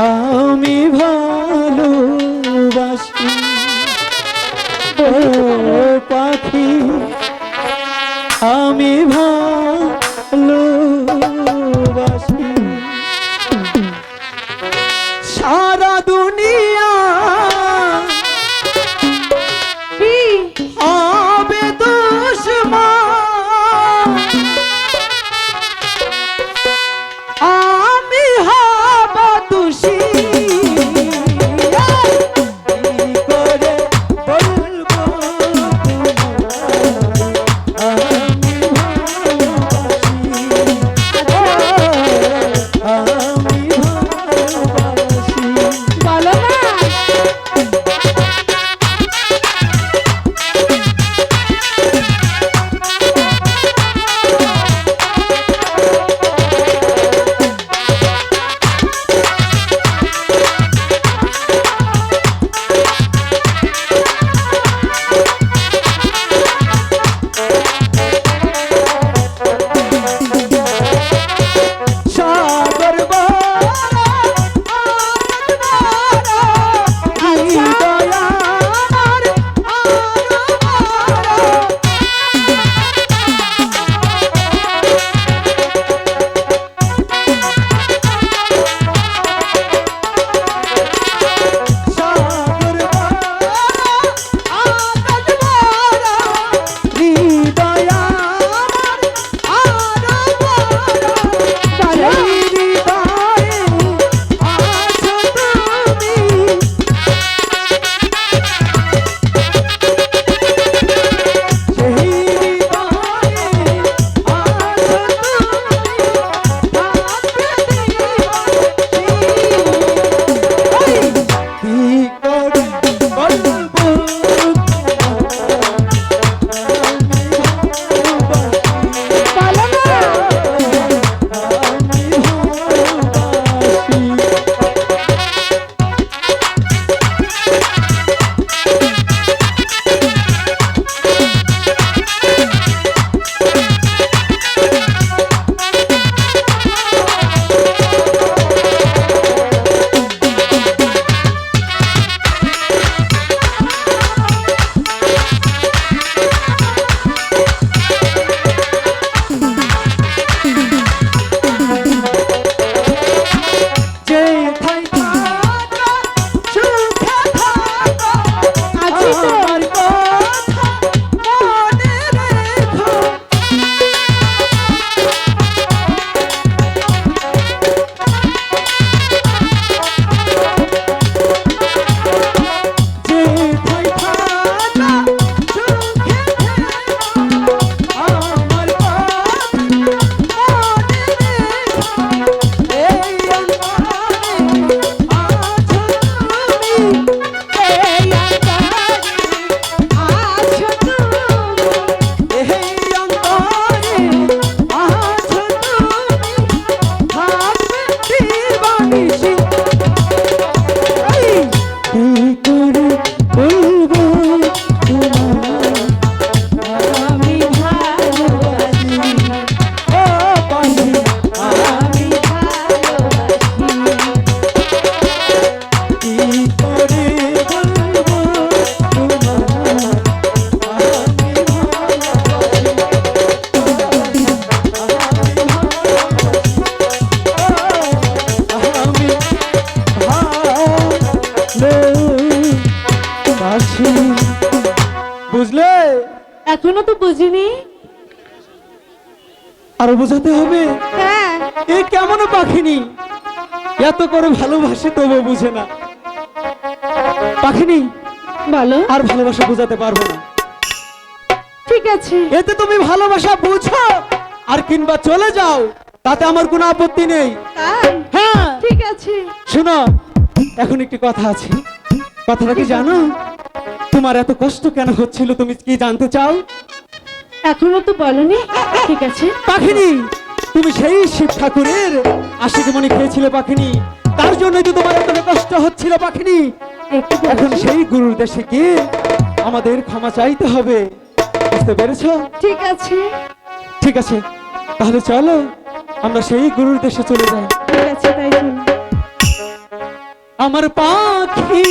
আমি ভালোবাসি ও পাখি আমি ভালোবাসি এখনও তো বুঝিনি। আরও বোঝাতে হবে? হ্যাঁ। এ কেমন পাখিনি? এত করে ভালোবাসে তবু বুঝে না। পাখিনি? বলো। আর ভালোবাসা বোঝাতে পারব না। ঠিক আছে। এতে তুমি ভালোবাসা বুঝো আর কিংবা চলে যাও তাতে আমার কোনো আপত্তি নেই। হ্যাঁ। ঠিক আছে। শোনো এখন একটি কথা আছে। কথাটা কি জানো? তোমার এত কষ্ট কেন হচ্ছিল তুমি কি জানতে চাও? এখনও তো বলনি। ঠিক আছে। পাখিনি তুমি সেই শিব ঠাকুরের আশিক মনে খেয়েছিলে পাখিনি তার জন্য যে তোমার এত কষ্ট হচ্ছিল পাখিনি। এখন সেই গুরুর দেশে গিয়ে আমাদের ক্ষমা চাইতে হবে। বুঝতে পেরেছ? ঠিক আছে। ঠিক আছে তাহলে চলো আমরা সেই গুরুর দেশে চলে যাই। ঠিক আছে তাই আমার পাখি